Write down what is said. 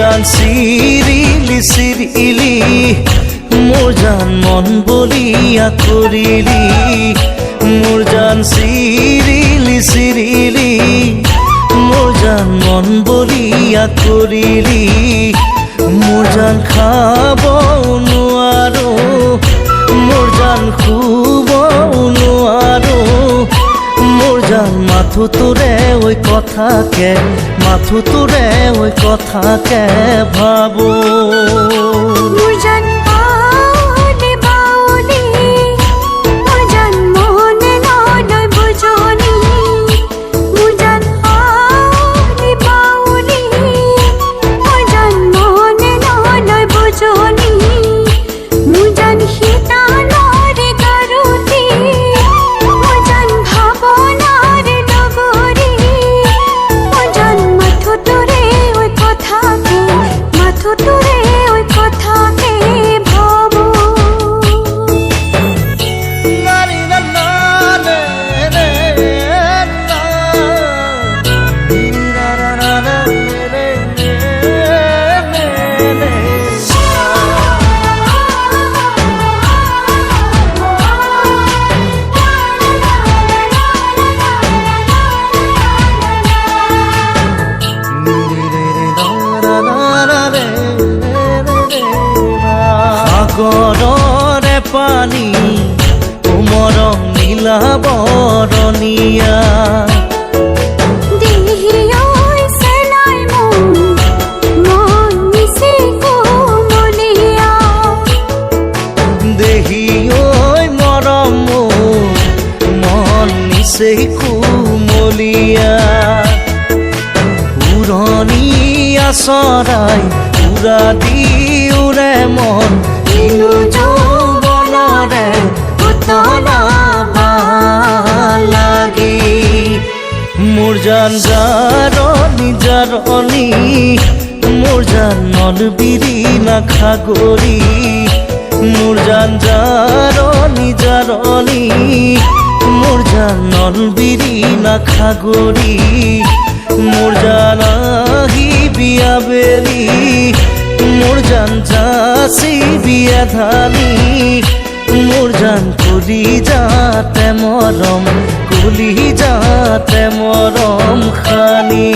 জান চিৰিলি চিৰিলি মোৰ জান মন বলিয়া কৰিলি মোৰ জান চিৰিলি চিৰিলি মোৰ জান মন বলিয়া কৰিলি মোৰ জান খাব নোৱাৰো মোৰ জান মাথো তুরে ওই কথাকে মাথু তুরে ওই কথাকে ভাবো? মুজন পানী কোমৰং নীলা বৰণীয়া মিশে কোমলিয়া দেহি ঐ মৰম মোৰ, মন নিচেই কুমলীয়া। উৰণীয়া চৰাই উৰা দি জান জাৰণি জাৰণি মোৰ জানল বিৰি নাখাগৰি মোৰ জান জাৰণি জাৰণি মোৰ জানল বিৰি নাখাগৰি মোৰ জান আহি বিয়া বেলি মোৰ জান যাচি বিয়া ধানি মোৰ জান কলি যাতে মৰম কলি যাতে মৰম খানি।